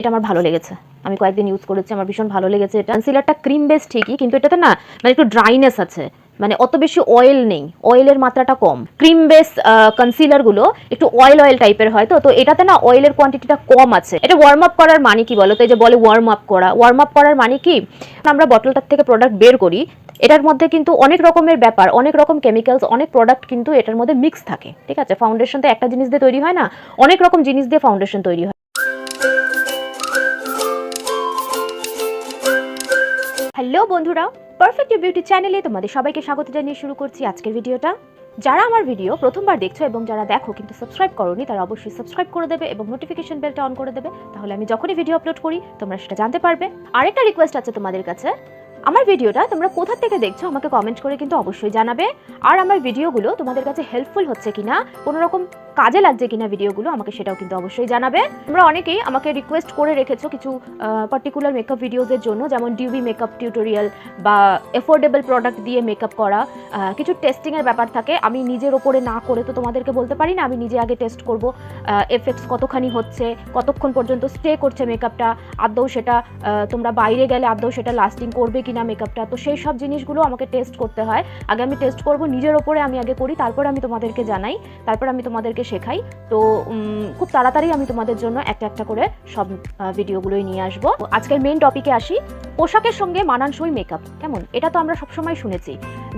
এটা আমার ভালো লেগেছে। আমি কয়েকদিন ইউজ করেছি, আমার ভীষণ ভালো লেগেছে এটা। কনসিলারটা ক্রিম বেস ঠিকই, কিন্তু এটাতে না মানে একটু ড্রাইনেস আছে। মানে অত বেশি অয়েল নেই অয়েলের মাত্রাটা কম। ক্রিম বেস কনসিলারগুলো একটু অয়েল অয়েল টাইপের হয় তো তো এটাতে না অয়েলের কোয়ান্টিটিটা কম আছে। এটা ওয়ার্ম আপ করার মানে কি বলো তো এই যে বলে ওয়ার্ম আপ করা। ওয়ার্ম আপ করার মানে কি? আমরা বটলটার থেকে প্রোডাক্ট বের করি, এটার মধ্যে কিন্তু অনেক রকমের ব্যাপার, অনেক রকম কেমিক্যালস অনেক প্রোডাক্ট কিন্তু এটার মধ্যে মিক্স থাকে। ঠিক আছে? ফাউন্ডেশন তো একটা জিনিস দিয়ে তৈরি হয় না, অনেক রকম জিনিস দিয়ে ফাউন্ডেশন তৈরি হয়। হ্যালো বন্ধুরা পারফেক্ট বিউটি চ্যানেলে তোমাদের সবাইকে স্বাগত জানিয়ে শুরু করছি আজকের ভিডিওটা। যারা আমার ভিডিও প্রথমবার দেখছ এবং যারা দেখো কিন্তু সাবস্ক্রাইব করোনি, তারা অবশ্যই সাবস্ক্রাইব করে দেবে এবং নোটিফিকেশন বেলটা অন করে দেবে। তাহলে আমি যখনই ভিডিও আপলোড করি, তোমরা সেটা জানতে পারবে। আরেকটা রিকোয়েস্ট আছে তোমাদের কাছে। আমার ভিডিওটা তোমরা কোথা থেকে দেখছ আমাকে কমেন্ট করে কিন্তু অবশ্যই জানাবে। আর আমার ভিডিওগুলো তোমাদের কাছে হেল্পফুল হচ্ছে কিনা কোনো রকম কাজে লাগছে কিনা ভিডিওগুলো আমাকে সেটাও কিন্তু অবশ্যই জানাবে। তোমরা অনেকেই আমাকে রিকোয়েস্ট করে রেখেছো কিছু পার্টিকুলার মেকআপ ভিডিওসের জন্য, যেমন ডিউবি মেকআপ টিউটোরিয়াল বা এফোর্ডেবল প্রোডাক্ট দিয়ে মেকআপ করা কিছু টেস্টিংয়ের ব্যাপার থাকে। আমি নিজের ওপরে না করে তো তোমাদেরকে বলতে পারি না, আমি নিজে আগে টেস্ট করব এফেক্টস কতখানি হচ্ছে, কতক্ষণ পর্যন্ত স্টে করছে মেকআপটা আদৌ সেটা তোমরা বাইরে গেলে আদৌ সেটা লাস্টিং করবে কিনা মেকআপটা তো সেই সব জিনিসগুলো আমাকে টেস্ট করতে হয়। আগে আমি টেস্ট করব, নিজের ওপরে আমি আগে করি, তারপর আমি তোমাদেরকে জানাই, তারপর আমি তোমাদেরকে শেখাই। তো খুব তাড়াতাড়ি আমি তোমাদের জন্য একটা একটা করে সব ভিডিওগুলোই নিয়ে আসব। আজকের মেন টপিকে আসি, পোশাকের সঙ্গে মানানসই মেকআপ কেমন? এটা তো আমরা সবসময় শুনেছি।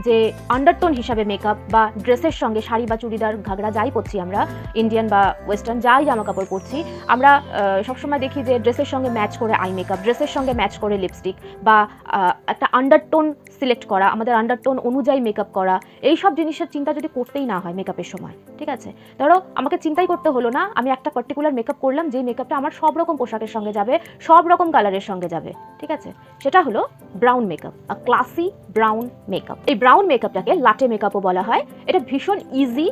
যে আন্ডারটোন হিসাবে মেকআপ বা ড্রেসের সঙ্গে শাড়ি বা চুড়িদার ঘাগড়া যাই পরছি আমরা ইন্ডিয়ান বা ওয়েস্টার্ন যাই জামা কাপড় পরছি, আমরা সবসময় দেখি যে ড্রেসের সঙ্গে ম্যাচ করে আই মেকআপ ড্রেসের সঙ্গে ম্যাচ করে লিপস্টিক বা একটা আন্ডারটোন সিলেক্ট করা, আমাদের আন্ডারটোন অনুযায়ী মেকআপ করা, এই সব জিনিসের চিন্তা যদি করতেই না হয় মেকআপের সময়, ঠিক আছে? ধরো, আমাকে চিন্তাই করতে হলো না, আমি একটা পার্টিকুলার মেকআপ করলাম যে মেকআপটা আমার সব রকম পোশাকের সঙ্গে যাবে, সব রকম কালারের সঙ্গে যাবে, ঠিক আছে? সেটা হলো brown makeup classy brown makeup এই ব্রাউন মেকআপটাকে লাটে মেকআপও বলা হয়। এটা ভীষণ ইজি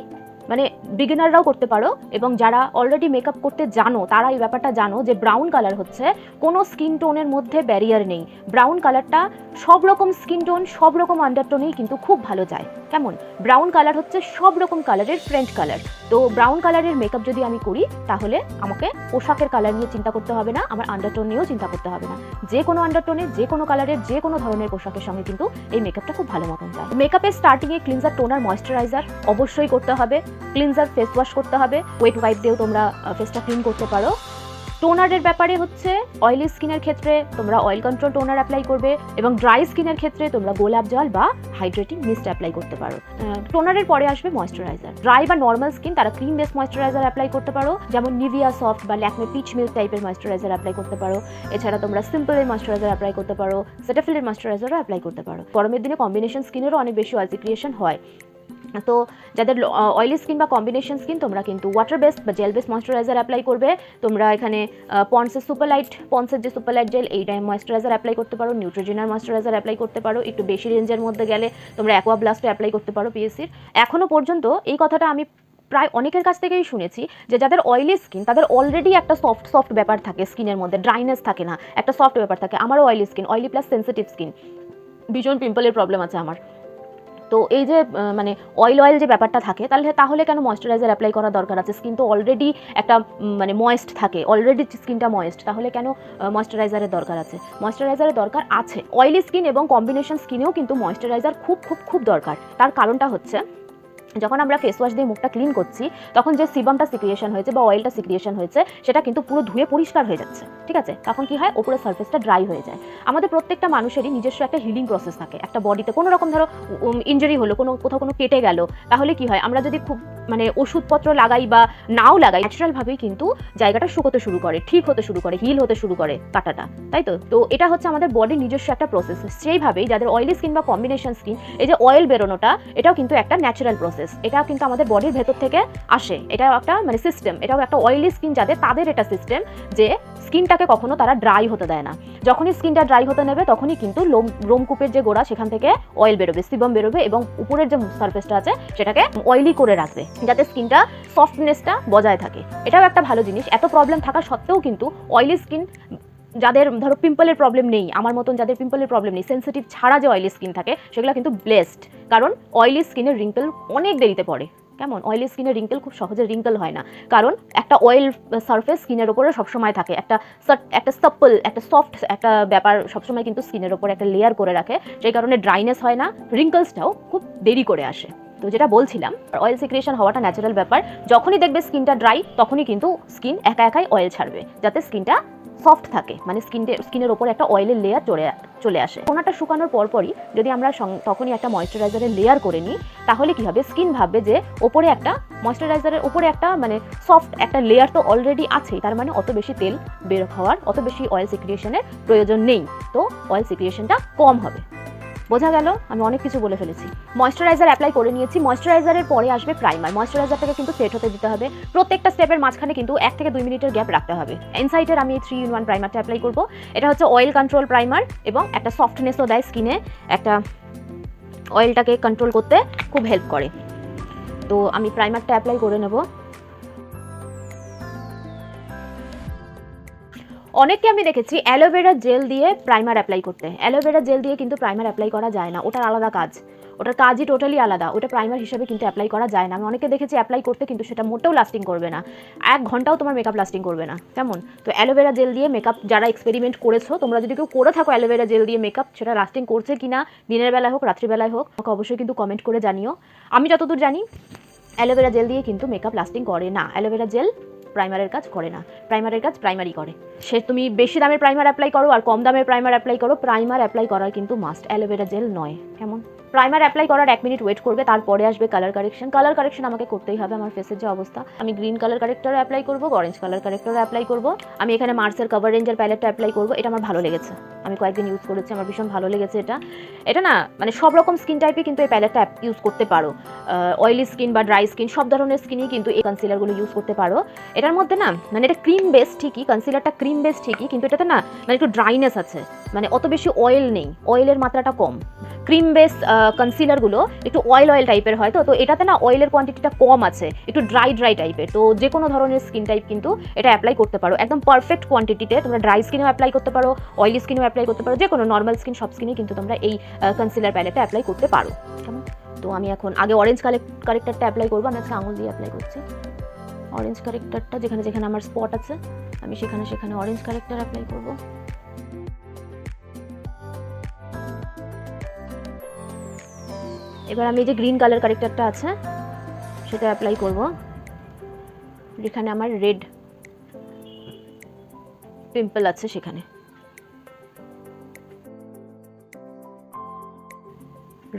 মানে বিগিনাররাও করতে পারো এবং যারা অলরেডি মেকআপ করতে জানো, তারা এই ব্যাপারটা জানো যে ব্রাউন কালার হচ্ছে কোনো স্কিন টোনের মধ্যে ব্যারিয়ার নেই। ব্রাউন কালারটা সব রকম স্কিন টোন সব রকম আন্ডারটোনেই কিন্তু খুব ভালো যায়। কেমন? ব্রাউন কালার হচ্ছে সব রকম কালারের ফ্রেন্ড কালার তো ব্রাউন কালারের মেকআপ যদি আমি করি, তাহলে আমাকে পোশাকের কালার নিয়ে চিন্তা করতে হবে না, আমার আন্ডারটোন নিয়েও চিন্তা করতে হবে না। যে কোনো আন্ডারটোনে যে কোনো কালারের যে কোনো ধরনের পোশাকের সঙ্গে কিন্তু এই মেকআপটা খুব ভালো মতন যায়। মেকআপের স্টার্টিংয়ে ক্লিনজার টোনার ময়শ্চারাইজার অবশ্যই করতে হবে। ক্লিনজার ফেস ওয়াশ করতে হবে। ওয়েট ওয়াইপ দিয়েও তোমরা ফেসটা ক্লিন করতে পারো। টোনারের ব্যাপারে হচ্ছে অয়েলি স্কিনের ক্ষেত্রে তোমরা অয়েল কন্ট্রোল টোনার অ্যাপ্লাই করবে এবং ড্রাই স্কিনের ক্ষেত্রে তোমরা গোলাপ জল বা হাইড্রেটিং মিস্ট অ্যাপ্লাই করতে পারো। টোনারের পরে আসবে ময়শ্চারাইজার ড্রাই বা নর্মাল স্কিন তারা ক্রিম বেস ময়শ্চারাইজার অ্যাপ্লাই করতে পারো। যেমন নিভিয়া সফট বা ল্যাকমে পিচ মিল্ক টাইপের ময়শ্চারাইজার অ্যাপ্লাই করতে পারো। এছাড়া তোমরা সিম্পলের ময়শ্চারাইজার অ্যাপ্লাই করতে পারো। সেটাফিলের ময়শ্চারাইজারও অ্যাপ্লাই করতে পারো। গরমের দিনে কম্বিনেশন স্কিনেরও অনেক বেশি অয়েল ক্রিয়েশন হয়। তো যাদের অয়েলি স্কিন বা কম্বিনেশন স্কিন তোমরা কিন্তু ওয়াটার বেস বা জেল বেস ময়শ্চারাইজার অ্যাপ্লাই করবে। তোমরা এখানে পন্সের সুপারলাইট পন্সের যে সুপারলাইট জেল এই টাইম ময়শ্চারাইজার অ্যাপ্লাই করতে পারো। নিউট্রোজেনার ময়শ্চারাইজার অ্যাপ্লাই করতে পারো। একটু বেশি রেঞ্জের মধ্যে গেলে তোমরা অ্যাকোয়া ব্লাস্টও অ্যাপ্লাই করতে পারো পিএসসির এখনও পর্যন্ত এই কথাটা আমি প্রায় অনেকের কাছ থেকেই শুনেছি যে যাদের অয়েলি স্কিন তাদের অলরেডি একটা সফট সফট ব্যাপার থাকে স্কিনের মধ্যে। ড্রাইনেস থাকে না, একটা সফট ব্যাপার থাকে। আমারও oily skin oily plus sensitive skin ভীষণ পিম্পলের প্রবলেম আছে আমার। তো এই যে মানে অয়েল অয়েল যে ব্যাপারটা থাকে, তাহলে তাহলে কেন ময়েশ্চারাইজার অ্যাপ্লাই করার দরকার আছে? স্কিন তো অলরেডি একটা মানে ময়েস্ট থাকে অলরেডি স্কিনটা ময়েস্ট তাহলে কেন ময়েশ্চারাইজারের দরকার আছে? ময়েশ্চারাইজারের দরকার আছে। অয়েলি স্কিন এবং কম্বিনেশন স্কিনেও কিন্তু ময়েশ্চারাইজার খুব খুব খুব দরকার। তার কারণটা হচ্ছে যখন আমরা ফেস ওয়াশ দিয়ে মুখটা ক্লিন করছি, তখন যে সিবামটা সিক্রিয়েশন হয়েছে বা অয়েলটা সিক্রিয়েশন হয়েছে, সেটা কিন্তু পুরো ধুয়ে পরিষ্কার হয়ে যাচ্ছে, ঠিক আছে? তখন কি হয়? ওপরের সার্ফেসটা ড্রাই হয়ে যায়। আমাদের প্রত্যেকটা মানুষেরই নিজস্ব একটা হিলিং প্রসেস থাকে। একটা বডিতে কোনো রকম ধরো ইঞ্জুরি হলো, কোনো, কোথাও কোনো কেটে গেল, তাহলে কি হয়? আমরা যদি খুব মানে ওষুধপত্র লাগাই বা নাও লাগাই ন্যাচারালভাবেই কিন্তু জায়গাটা শুকোতে শুরু করে, ঠিক হতে শুরু করে হিল হতে শুরু করে কাটাটা, তাই তো? তো এটা হচ্ছে আমাদের বডির নিজস্ব একটা প্রসেস সেইভাবেই যাদের অয়েলি স্কিন বা কম্বিনেশন স্কিন এই যে অয়েল বেরোনোটা, এটাও কিন্তু একটা ন্যাচারাল প্রসেস এটা কিন্তু আমাদের বডির ভেতর থেকে আসে। এটাও একটা মানে সিস্টেম এটাও একটা অয়েলি স্কিন যাদের, তাদের এটা সিস্টেম যে স্কিনটাকে কখনো তারা ড্রাই হতে দেয় না। যখনই স্কিনটা ড্রাই হতে নেবে, তখনই কিন্তু লোম রোমকূপের যে গোড়া, সেখান থেকে অয়েল বেরোবে সিবম বেরোবে এবং উপরের যে সার্ফেসটা আছে, সেটাকে অয়েলি করে রাখবে, যাতে স্কিনটা সফটনেসটা বজায় থাকে। এটাও একটা ভালো জিনিস। এত প্রবলেম থাকা সত্ত্বেও কিন্তু অয়েলি স্কিন যাদের, ধরো পিম্পলের প্রবলেম নেই, আমার মতন যাদের পিম্পলের প্রবলেম নেই সেন্সিটিভ ছাড়া যে অয়েলি স্কিন থাকে, সেগুলো কিন্তু ব্লেসড কারণ অয়েলি স্কিনের রিঙ্কেল অনেক দেরিতে পড়ে। কেমন? অয়েলি স্কিনের রিঙ্কেল খুব সহজে রিঙ্কেল হয় না। কারণ একটা অয়েল সারফেস স্কিনের ওপরে সবসময় থাকে, একটা একটা সাপ্পল একটা সফট একটা ব্যাপার সবসময় কিন্তু স্কিনের ওপরে একটা লেয়ার করে রাখে সেই কারণে ড্রাইনেস হয় না রিঙ্কেলসটাও খুব দেরি করে আসে। তো যেটা বলছিলাম অয়েল সিক্রিয়েশন হওয়াটা ন্যাচারাল ব্যাপার, যখনই দেখবে স্কিনটা ড্রাই তখনই কিন্তু স্কিন একা একাই অয়েল ছাড়বে, যাতে স্কিনটা সফট থাকে মানে স্কিনটা স্কিনের ওপর একটা অয়েলের লেয়ার চলে চলে আসে। কোনাটা শুকানোর পরপরই যদি আমরা তখনই একটা ময়শ্চারাইজারের লেয়ার করে নিই, তাহলে কি হবে? স্কিন ভাববে যে ওপরে একটা ময়শ্চারাইজারের ওপরে একটা মানে সফট একটা লেয়ার তো অলরেডি আছেই, তার মানে অত বেশি তেল বের হওয়ার, অত বেশি অয়েল সিক্রিয়েশনের প্রয়োজন নেই। তো অয়েল সিক্রিয়েশনটা কম হবে। বোঝা গেল আমি অনেক কিছু বলে ফেলেছি। ময়শ্চারাইজার অ্যাপ্লাই করে নিয়েছি, ময়শ্চারাইজারের পরে আসবে প্রাইমার। ময়শ্চারাইজারটাকে কিন্তু সেট হতে দিতে হবে। প্রত্যেকটা স্টেপের মাঝখানে কিন্তু এক থেকে দুই মিনিটের গ্যাপ রাখতে হবে। ইনসাইটের আমি থ্রি ইন ওয়ান প্রাইমারটা অ্যাপ্লাই করব। এটা হচ্ছে অয়েল কন্ট্রোল প্রাইমার এবং একটা সফটনেসও দেয় স্কিনে একটা অয়েলটাকে কন্ট্রোল করতে খুব হেল্প করে। তো আমি প্রাইমারটা অ্যাপ্লাই করে নেব। অনেককে আমি দেখেছি অ্যালোভেরা জেল দিয়ে প্রাইমার অ্যাপ্লাই করতে। অ্যালোভেরা জেল দিয়ে কিন্তু প্রাইমার অ্যাপ্লাই করা যায় না, ওটার আলাদা কাজ। ওটার কাজই টোটালি আলাদা, ওটা প্রাইমার হিসেবে কিন্তু অ্যাপ্লাই করা যায় না। আমি অনেকে দেখেছি অ্যাপ্লাই করতে কিন্তু সেটা মোটেও লাস্টিং করবে না। এক ঘন্টাও তোমার মেকআপ লাস্টিং করবে না, কেমন? তো অ্যালোভেরা জেল দিয়ে মেকআপ যারা এক্সপেরিমেন্ট করেছ, তোমরা যদি কেউ করে থাকো অ্যালোভেরা জেল দিয়ে মেকআপ সেটা লাস্টিং করছে কি না দিনের বেলায় হোক, রাত্রিবেলায় হোক, আমাকে অবশ্যই কিন্তু কমেন্ট করে জানিও। আমি যতদূর জানি অ্যালোভেরা জেল দিয়ে কিন্তু মেকআপ লাস্টিং করে না। অ্যালোভেরা জেল প্রাইমারের কাজ করে না। প্রাইমারের কাজ প্রাইমারি করে। সে তুমি বেশি দামের প্রাইমার অ্যাপ্লাই করো আর কম দামের প্রাইমার অ্যাপ্লাই করো। প্রাইমার অ্যাপ্লাই করার কিন্তু মাস্ট অ্যালোভেরা জেল নয়। কেমন? প্রাইমার অ্যাপ্লাই করার এক মিনিট ওয়েট করবে, তারপরে আসবে কালার কারেকশন কালার কারেকশন আমাকে করতেই হবে আমার ফেসের যে অবস্থা। আমি গ্রিন কালার কারেক্টারও অ্যাপ্লাই করব অরেঞ্জ কালার কারেক্টারও অ্যাপ্লাই করব। আমি এখানে মার্সের কভার রেঞ্জের প্যালেটটা অ্যাপ্লাই করব, এটা আমার ভালো লেগেছে। আমি কয়েকদিন ইউজ করেছি, আমার ভীষণ ভালো লেগেছে এটা। এটা না মানে সব রকম স্কিন টাইপে কিন্তু এই প্যালেটটা ইউজ করতে পারো। অয়েলি স্কিন বা ড্রাই স্কিন সব ধরনের স্কিনই কিন্তু এই কনসিলারগুলো ইউজ করতে পারো। এটার মধ্যে না মানে এটা ক্রিম বেস ঠিকই কনসিলারটা ক্রিম বেস ঠিকই, কিন্তু এটাতে না মানে একটু ড্রাইনেস আছে। মানে অত বেশি অয়েল নেই অয়েলের মাত্রাটা কম। ক্রিম বেস কনসিলারগুলো একটু অয়েল অয়েল টাইপের হয়, তো তো এটাতে না অয়েলের কোয়ান্টিটিটা কম আছে, একটু ড্রাই ড্রাই টাইপের তো যে কোনো ধরনের স্কিন টাইপ কিন্তু এটা অ্যাপ্লাই করতে পারো। একদম পারফেক্ট কোয়ান্টিটিতে তোমরা ড্রাই স্কিনেও অ্যাপ্লাই করতে পারো অয়েলি স্কিনেও অ্যাপ্লাই করতে পারো যে কোনো নর্মাল স্কিন সব স্কিনে কিন্তু তোমরা এই কনসিলার প্যালেটটা অ্যাপ্লাই করতে পারো। তো আমি এখন আগে অরেঞ্জ কালেক্ট কারেক্টারটা অ্যাপ্লাই করব, আমি আজকে আঙুল দিয়ে অ্যাপ্লাই করছি। অরেঞ্জ কারেক্টারটা যেখানে যেখানে আমার স্পট আছে, আমি সেখানে সেখানে অরেঞ্জ কারেক্টার অ্যাপ্লাই করব। এবার আমি যে গ্রিন কালার কারেক্টারটা আছে, সেটা অ্যাপ্লাই করব। যেখানে আমার রেড পিম্পল আছে সেখানে।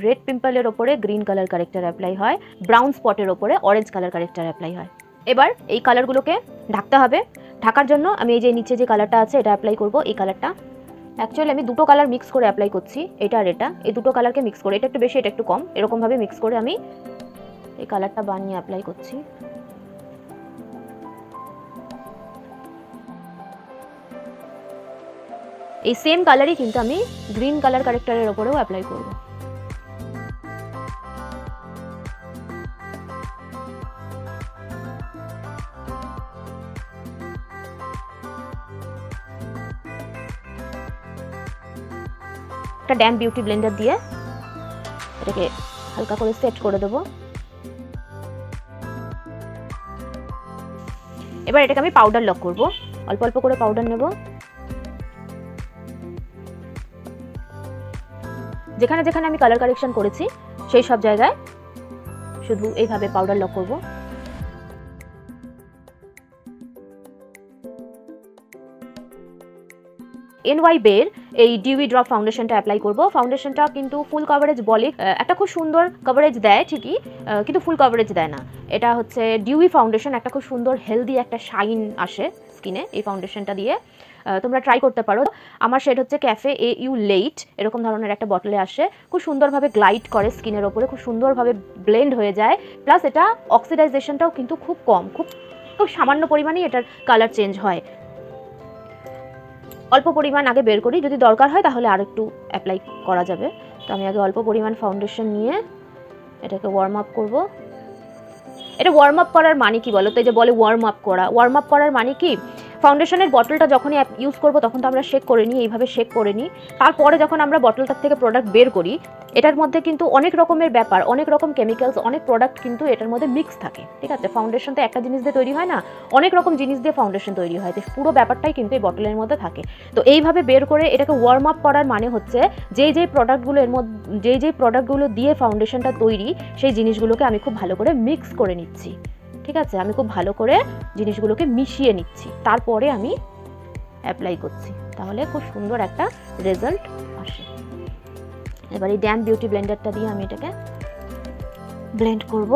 রেড পিম্পলের ওপরে গ্রিন কালার কারেক্টার অ্যাপ্লাই হয় ব্রাউন স্পটের ওপরে অরেঞ্জ কালার কারেক্টার অ্যাপ্লাই হয়। এবার এই কালারগুলোকে ঢাকতে হবে। ঢাকার জন্য আমি এই যে নিচে যে কালারটা আছে, এটা অ্যাপ্লাই করব। এই কালারটা অ্যাকচুয়ালি আমি দুটো কালার মিক্স করে অ্যাপ্লাই করছি, এটা আর এটা। এই দুটো কালারকে মিক্স করে, এটা একটু বেশি, এটা একটু কম। এরকমভাবে মিক্স করে আমি এই কালারটা বানিয়ে অ্যাপ্লাই করছি। এই সেম কালারই কিন্তু আমি গ্রিন কালার কারেক্টারের ওপরেও অ্যাপ্লাই করব। একটা ড্যাম বিউটি ব্লেন্ডার দিয়ে এটাকে হালকা করে সেট করে দেবো। এবার এটাকে আমি পাউডার লক করব। অল্প অল্প করে পাউডার নেব। যেখানে যেখানে আমি কালার কারেকশন করেছি, সেই সব জায়গায় শুধু এইভাবে পাউডার লক করব। এনওয়াই বের এই ডিউই ড্রপ ফাউন্ডেশনটা অ্যাপ্লাই করব। ফাউন্ডেশনটা কিন্তু ফুল কভারেজ বলে একটা খুব সুন্দর কভারেজ দেয় ঠিকই কিন্তু ফুল কভারেজ দেয় না। এটা হচ্ছে ডিউই ফাউন্ডেশন একটা খুব সুন্দর হেলদি একটা শাইন আসে স্কিনে এই ফাউন্ডেশনটা দিয়ে। তোমরা ট্রাই করতে পারো। আমার শেড হচ্ছে ক্যাফে এ ইউ লেট এরকম ধরনের একটা বটলে আসে। খুব সুন্দরভাবে গ্লাইড করে স্কিনের ওপরে, খুব সুন্দরভাবে ব্লেন্ড হয়ে যায়। প্লাস এটা অক্সিডাইজেশনটাও কিন্তু খুব কম, খুব খুব সামান্য পরিমাণেই এটার কালার চেঞ্জ হয়। অল্প পরিমাণ আগে বের করি। যদি দরকার হয় তাহলে আর একটু অ্যাপ্লাই করা যাবে। তো আমি আগে অল্প পরিমাণ ফাউন্ডেশন নিয়ে এটাকে ওয়ার্ম আপ করব। এটা ওয়ার্ম আপ করার মানে কি বলো তো? এই যে বলে ওয়ার্ম আপ করা। ওয়ার্ম আপ করার মানে কি? ফাউন্ডেশনের বটলটা যখনই ইউজ করব, তখন তো আমরা শেক করে নিই, এইভাবে শেক করে নিই। তারপরে যখন আমরা বটলটার থেকে প্রোডাক্ট বের করি, এটার মধ্যে কিন্তু অনেক রকমের ব্যাপার, অনেক রকম কেমিক্যালস অনেক প্রোডাক্ট কিন্তু এটার মধ্যে মিক্স থাকে, ঠিক আছে? ফাউন্ডেশন তো একটা জিনিস দিয়ে তৈরি হয় না, অনেক রকম জিনিস দিয়ে ফাউন্ডেশন তৈরি হয়, তো পুরো ব্যাপারটাই কিন্তু এই বটলের মধ্যে থাকে। তো এইভাবে বের করে এটাকে ওয়ার্ম আপ করার মানে হচ্ছে, যেই যেই প্রোডাক্টগুলো এর মধ্যে যেই যেই প্রোডাক্টগুলো দিয়ে ফাউন্ডেশনটা তৈরি, সেই জিনিসগুলোকে আমি খুব ভালো করে মিক্স করে নিচ্ছি। ঠিক আছে? আমি খুব ভালো করে জিনিসগুলোকে মিশিয়ে নিচ্ছি। তারপরে আমি অ্যাপ্লাই করছি। তাহলে খুব সুন্দর একটা রেজাল্ট আসে। এবার এই ড্যাম বিউটি ব্লেন্ডারটা দিয়ে আমি এটাকে ব্লেন্ড করব।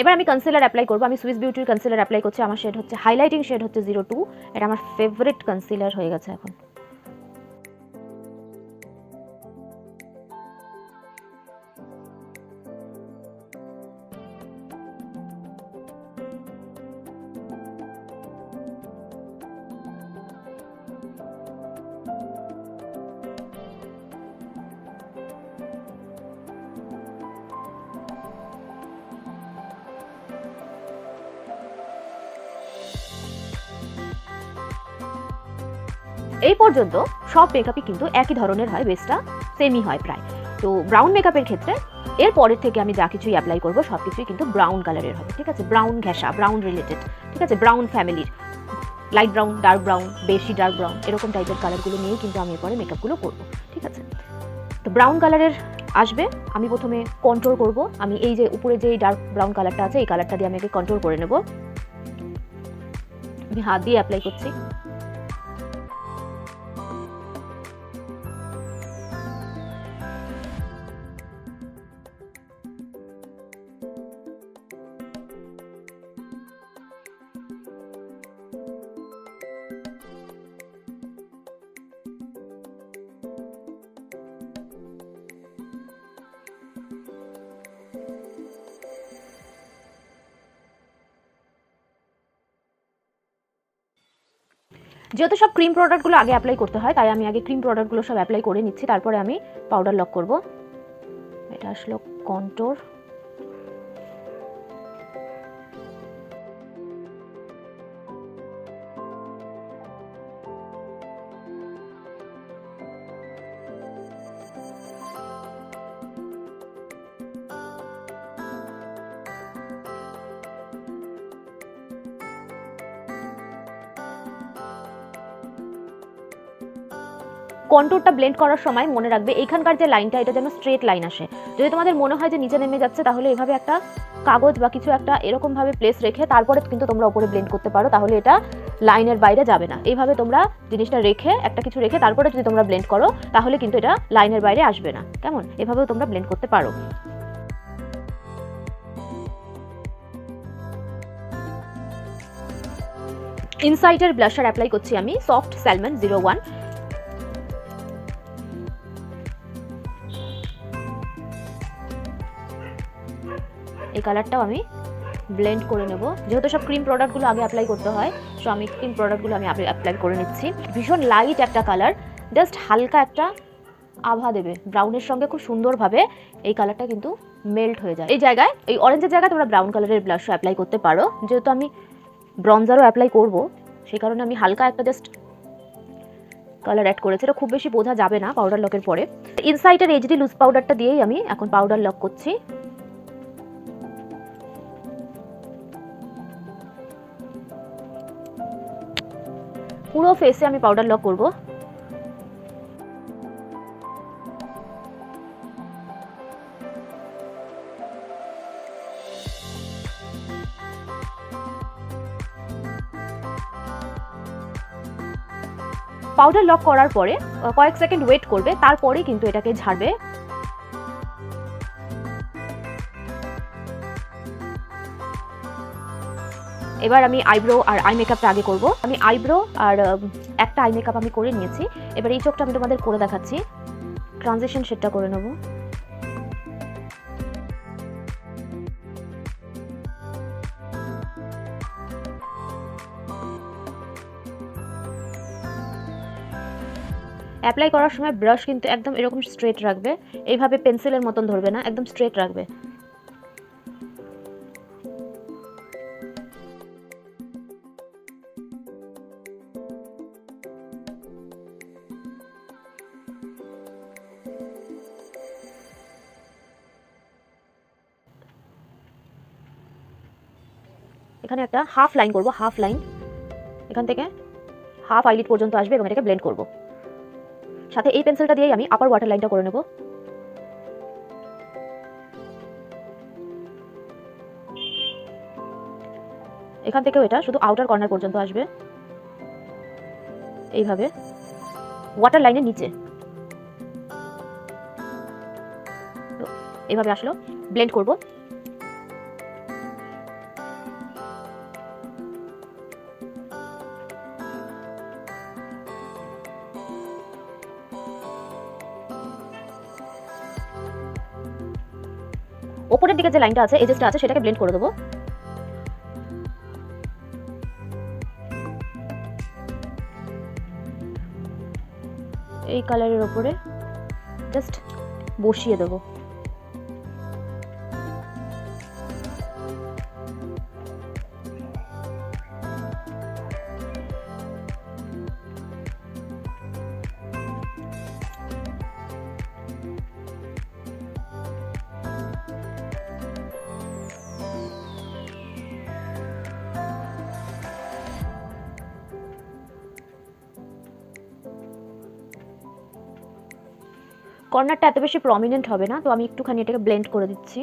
এবার আমি কনসিলার অ্যাপ্লাই করব। আমি সুইস বিউটির কনসিলার অ্যাপ্লাই করছি। আমার শেড হচ্ছে হাইলাইটিং শেড হচ্ছে জিরো টু এটা আমার ফেভারিট কনসিলার হয়ে গেছে এখন। এই পর্যন্ত সব মেকআপই কিন্তু একই ধরনের হয় বেসটা সেমই হয় প্রায়। তো ব্রাউন মেকআপের ক্ষেত্রে এর পরের থেকে আমি যা কিছুই অ্যাপ্লাই করব, সব কিছুই কিন্তু ব্রাউন কালারের হবে, ঠিক আছে? ব্রাউন ঘেঁষা ব্রাউন রিলেটেড ঠিক আছে? ব্রাউন ফ্যামিলির লাইট ব্রাউন ডার্ক ব্রাউন বেশি ডার্ক ব্রাউন এরকম টাইপের কালারগুলো নিয়েই কিন্তু আমি এরপরে মেকআপগুলো করব, ঠিক আছে? তো ব্রাউন কালারের আসবে, আমি প্রথমে কন্ট্রোল করব, আমি এই যে উপরে যে ডার্ক ব্রাউন কালারটা আছে, এই কালারটা দিয়ে আমি আগে কন্ট্রোল করে নেব। আমি হাত দিয়ে অ্যাপ্লাই করছি। যেহেতু সব ক্রিম প্রোডাক্টগুলো আগে অ্যাপ্লাই করতে হয়, তাই আমি আগে ক্রিম প্রোডাক্টগুলো সব অ্যাপ্লাই করে নিচ্ছি, তারপরে আমি পাউডার লক করব। এটা আসলো কন্টোর কন্টুরটা ব্লেন্ড করার সময় মনে রাখবে, এখানকার যে লাইনটা এটা যেন স্ট্রেট লাইন আসে। যদি তোমাদের মনে হয় যে নিচে নেমে যাচ্ছে, তাহলে এভাবে একটা কাগজ বা কিছু একটা এরকমভাবে প্লেস রেখে, তারপরে কিন্তু তোমরা ওপরে ব্লেন্ড করতে পারো, তাহলে এটা লাইনের বাইরে যাবে না। এইভাবে তোমরা জিনিসটা রেখে, একটা কিছু রেখে, তারপরে যদি তোমরা ব্লেন্ড করো, তাহলে কিন্তু এটা লাইনের বাইরে আসবে না। কেমন? এভাবেও তোমরা ব্লেন্ড করতে পারো। ইনসাইডের ব্লাশার অ্যাপ্লাই করছি আমি সফট স্যালমন জিরো ওয়ান এই কালারটাও আমি ব্লেন্ড করে নেব। যেহেতু সব ক্রিম প্রোডাক্টগুলো আগে অ্যাপ্লাই করতে হয় সো আমি ক্রিম প্রোডাক্টগুলো আমি অ্যাপ্লাই করে নিচ্ছি। ভীষণ লাইট একটা কালার জাস্ট হালকা একটা আভা দেবে। ব্রাউনের সঙ্গে খুব সুন্দরভাবে এই কালারটা কিন্তু মেল্ট হয়ে যায়। এই জায়গায়, এই অরেঞ্জের জায়গায় তোমরা ব্রাউন কালারের ব্লাশও অ্যাপ্লাই করতে পারো। যেহেতু আমি ব্রঞ্জারও অ্যাপ্লাই করব সেই কারণে আমি হালকা একটা জাস্ট কালার অ্যাড করেছি। এটা খুব বেশি বোঝা যাবে না পাউডার লকের পরে। ইনসাইটের এইচডি লুজ পাউডারটা দিয়েই আমি এখন পাউডার লক করছি। পুরো ফেসে আমি পাউডার লক করব। পাউডার লক করার পরে কয়েক সেকেন্ড ওয়েট করবে তারপরে কিন্তু এটাকে ঝাড়বে। এবার আমি আইব্রো আর আই মেকআপটা আগে করব। আমি আইব্রো আর একটা আই মেকআপ আমি করে নিয়েছি। এবার এই চোখটা আমি তোমাদের করে দেখাচ্ছি। ট্রানজেকশন সেটটা করে নেব। অ্যাপ্লাই করার সময় ব্রাশ কিন্তু একদম এরকম স্ট্রেট রাখবে। এইভাবে পেন্সিলের মতন ধরবে না, একদম স্ট্রেট রাখবে। এখানে একটা হাফ লাইন করব হাফ লাইন এখান থেকে হাফ আইলিট পর্যন্ত আসবে এবং এটাকে ব্লেন্ড করব। সাথে এই পেন্সিলটা দিয়েই আমি আপার ওয়াটার লাইনটা করে নেব। এখান থেকেও এটা শুধু আউটার কর্নার পর্যন্ত আসবে। এইভাবে ওয়াটার লাইনের নিচে। এভাবে আসলো ব্লেন্ড করব। দিকে যে লাইনটা আছে এজেসটা আছে, সেটাকে ব্লেন্ড করে দেবো। এই কালারের ওপরে জাস্ট বসিয়ে দেবো। কর্নারটা এত বেশি প্রমিনেন্ট হবে না, তো আমি একটুখানি এটাকে ব্লেন্ড করে দিচ্ছি।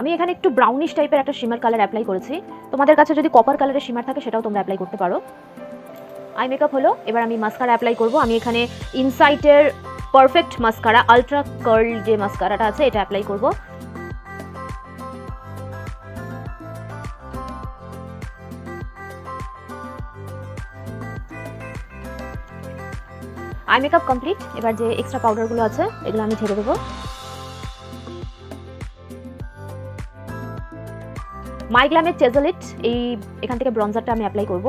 আমি এখানে একটু ব্রাউনিশ টাইপের একটা শিমার কালার অ্যাপ্লাই করেছি। তোমাদের কাছে যদি কপার কালারের শিমার থাকে, সেটাও তোমরা অ্যাপ্লাই করতে পারো। আই মেকআপ হলো, এবার আমি মাস্কারা অ্যাপ্লাই করব। আমি এখানে ইনসাইটের পারফেক্ট মাস্কারা আলট্রা কার্ল যে মাস্কারাটা আছে, এটা অ্যাপ্লাই করব। আই মেকআপ কমপ্লিট এবার যে এক্সট্রা পাউডারগুলো আছে, এগুলো আমি ঝেড়ে দেবো। মাইগ্লামের চেজলিট এই এখান থেকে ব্রঞ্জারটা আমি অ্যাপ্লাই করব।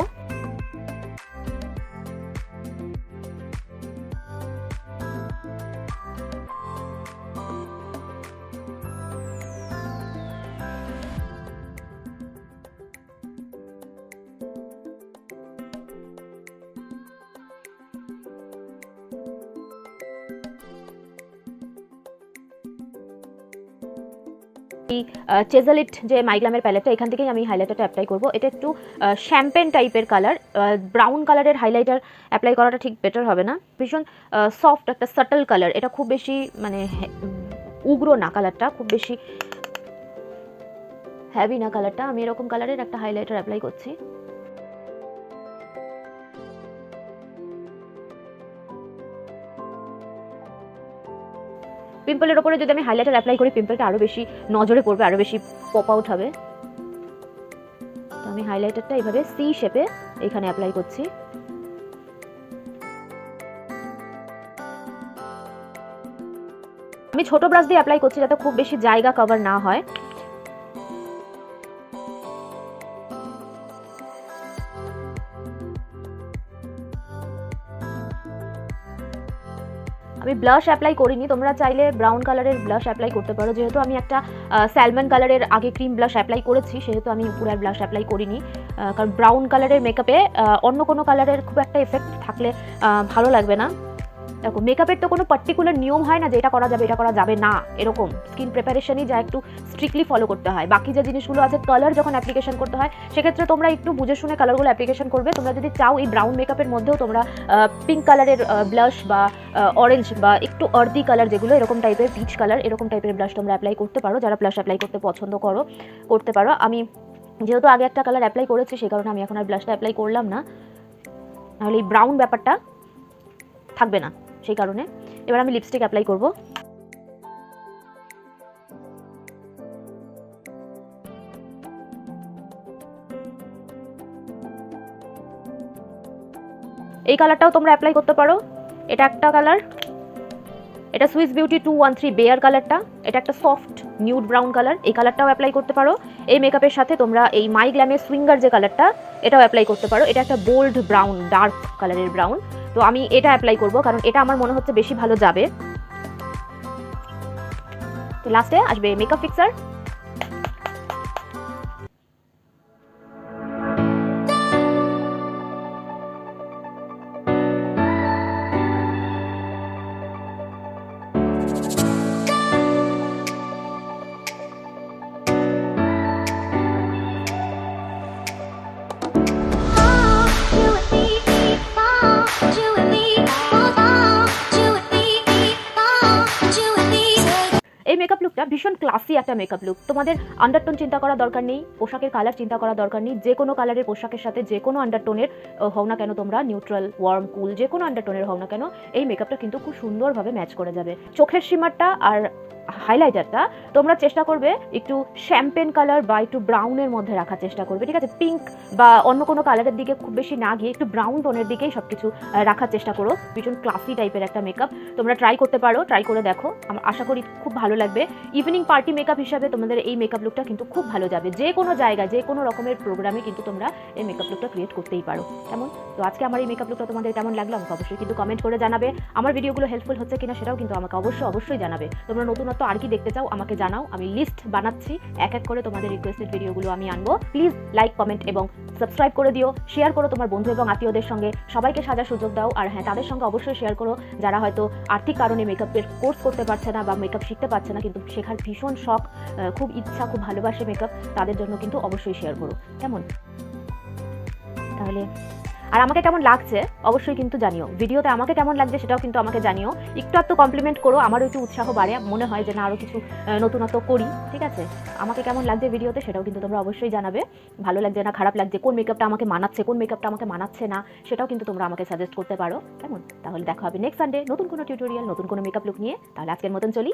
চেজালিট যে মাইগ্লামের প্যালেটটা, এখান থেকেই আমি হাইলাইটারটা অ্যাপ্লাই করব। এটা একটু শ্যাম্পেন টাইপের কালার ব্রাউন কালারের হাইলাইটার অ্যাপ্লাই করাটা ঠিক বেটার হবে না। ভীষণ সফট একটা সাটল কালার এটা খুব বেশি মানে উগ্র না কালারটা খুব বেশি হ্যাভি না কালারটা আমি এরকম কালারের একটা হাইলাইটার অ্যাপ্লাই করছি। পিম্পলের ওপরে যদি আমি হাইলাইটার অ্যাপ্লাই করি, পিম্পলটা আরও বেশি নজরে পড়বে আরও বেশি পপ আউট হবে। আমি হাইলাইটারটা এইভাবে সি শেপে এখানে অ্যাপ্লাই করছি। আমি ছোট ব্রাশ দিয়ে অ্যাপ্লাই করছি যাতে খুব বেশি জায়গা কভার না হয়। আমি ব্লাশ অ্যাপ্লাই করিনি, তোমরা চাইলে ব্রাউন কালারের ব্লাশ অ্যাপ্লাই করতে পারো। যেহেতু আমি একটা স্যালমন কালারের আগে ক্রিম ব্লাশ অ্যাপ্লাই করেছি, সেহেতু আমি উপরে আর ব্লাশ অ্যাপ্লাই করিনি কারণ ব্রাউন কালারের মেকআপে অন্য কোনো কালারের খুব একটা এফেক্ট থাকলে ভালো লাগবে না। দেখো মেকআপের তো কোনো পার্টিকুলার নিয়ম হয় না যে এটা করা যাবে, এটা করা যাবে না, এরকম। স্কিন প্রিপারেশনই যা একটু স্ট্রিক্টলি ফলো করতে হয়। বাকি যে জিনিসগুলো আছে কালার যখন অ্যাপ্লিকেশন করতে হয়, সেক্ষেত্রে তোমরা একটু বুঝে শুনে কালারগুলো অ্যাপ্লিকেশন করবে। তোমরা যদি চাও এই ব্রাউন মেকআপের মধ্যেও তোমরা পিঙ্ক কালারের ব্লাশ বা অরেঞ্জ বা একটু অর্দি কালার যেগুলো, এরকম টাইপের পিচ কালার এরকম টাইপের ব্লাশ তোমরা অ্যাপ্লাই করতে পারো। যারা ব্লাশ অ্যাপ্লাই করতে পছন্দ করো, করতে পারো। আমি যেহেতু আগে একটা কালার অ্যাপ্লাই করেছি, সেই কারণে আমি এখন আর ব্লাশটা অ্যাপ্লাই করলাম না। নাহলে এই ব্রাউন ব্যাপারটা থাকবে না। সেই কারণে। এবার আমি লিপস্টিক অ্যাপ্লাই করব। এই কালারটাও তোমরা অ্যাপ্লাই করতে পারো। এটা একটা কালার এটা Swiss beauty two one three bare কালারটা এটা একটা সফট নিউড ব্রাউন কালার এই কালারটাও অ্যাপ্লাই করতে পারো। এই মেকআপের সাথে তোমরা এই মাই গ্ল্যামের সুইঙ্গার যে কালারটা এটাও অ্যাপ্লাই করতে পারো। এটা একটা বোল্ড ব্রাউন ডার্ক কালারের ব্রাউন তো আমি এটা অ্যাপ্লাই করব, কারণ এটা আমার মনে হচ্ছে বেশি ভালো যাবে। তো লাস্টে আসবে মেকআপ ফিক্সার ভীষণ ক্লাসি একটা মেকআপ লুক তোমাদের আন্ডারটোন চিন্তা করা দরকার নেই, পোশাকের কালার চিন্তা করা দরকার নেই, যে কোনো কালারের পোশাকের সাথে যে কোনো আন্ডারটোনের হও না কেন তোমরা নিউট্রাল ওয়ার্ম কুল যে কোনো আন্ডারটোনের হও না কেন, এই মেকআপটা কিন্তু খুব সুন্দরভাবে ম্যাচ করে যাবে। চোখের সীমারটা আর হাইলাইটারটা তোমরা চেষ্টা করবে একটু শ্যাম্পেন কালার বা একটু ব্রাউনের মধ্যে রাখার চেষ্টা করবে, ঠিক আছে? পিঙ্ক বা অন্য কোনো কালারের দিকে খুব বেশি না গিয়ে একটু ব্রাউন টোনের দিকেই সব কিছু রাখার চেষ্টা করো। ভীষণ ক্লাসি টাইপের একটা মেকআপ তোমরা ট্রাই করতে পারো ট্রাই করে দেখো। আমার আশা করি খুব ভালো লাগবে। ইভিনিং পার্টি মেকআপ হিসাবে তোমাদের এই মেকআপ লুকটা কিন্তু খুব ভালো যাবে। যে কোনো জায়গায়, যে কোনো রকমের প্রোগ্রামে কিন্তু তোমরা এই মেকআপ লুকটা ক্রিয়েট করতেই পারো। কেমন? তো আজকে আমার এই মেকআপ লুকটা তোমাদের কেমন লাগল? আমাকে অবশ্যই কিন্তু কমেন্ট করে জানাবে। আমার ভিডিওগুলো হেল্পফুল হচ্ছে কিনা সেটাও কিন্তু আমাকে অবশ্যই অবশ্যই জানাবে। তোমরা নতুনত্ব আর কি দেখতে চাও আমাকে জানাও। আমি লিস্ট বানাচ্ছি, এক এক করে তোমাদের রিকোয়েস্টেড ভিডিওগুলো আমি আনব। প্লিজ লাইক কমেন্ট এবং সাবস্ক্রাইব করে দিও। শেয়ার করো তোমার বন্ধু এবং আত্মীয়দের সঙ্গে। সবাইকে সাজার সুযোগ দাও। আর হ্যাঁ তাদের সঙ্গে অবশ্যই শেয়ার করো। যারা হয়তো আর্থিক কারণে মেকআপের কোর্স করতে পারছে না বা মেকআপ শিখতে পারছে না, কিন্তু শেখার ভীষণ শখ খুব ইচ্ছা, খুব ভালোবাসে মেকআপ তাদের জন্য কিন্তু অবশ্যই শেয়ার করো। কেমন? তাহলে আর আমাকে কেমন লাগছে, অবশ্যই কিন্তু জানিও। ভিডিওতে আমাকে কেমন লাগছে সেটাও কিন্তু আমাকে জানিও। একটু একটু কমপ্লিমেন্ট করো, আমারও একটু উৎসাহ বাড়ে। মনে হয় যে না আরও কিছু নতুনত্ব করি, ঠিক আছে? আমাকে কেমন লাগছে ভিডিওতে সেটাও কিন্তু তোমরা অবশ্যই জানাবে। ভালো লাগছে না, খারাপ লাগছে, কোন মেকআপটা আমাকে মানাচ্ছে, কোন মেকআপটা আমাকে মানাচ্ছে না, সেটাও কিন্তু তোমরা আমাকে সাজেস্ট করতে পারো। কেমন? তাহলে দেখা হবে নেক্সট সানডে নতুন কোনো টিউটোরিয়াল নতুন কোনো মেকআপ লুক নিয়ে। তাহলে আজকের মতন চলি।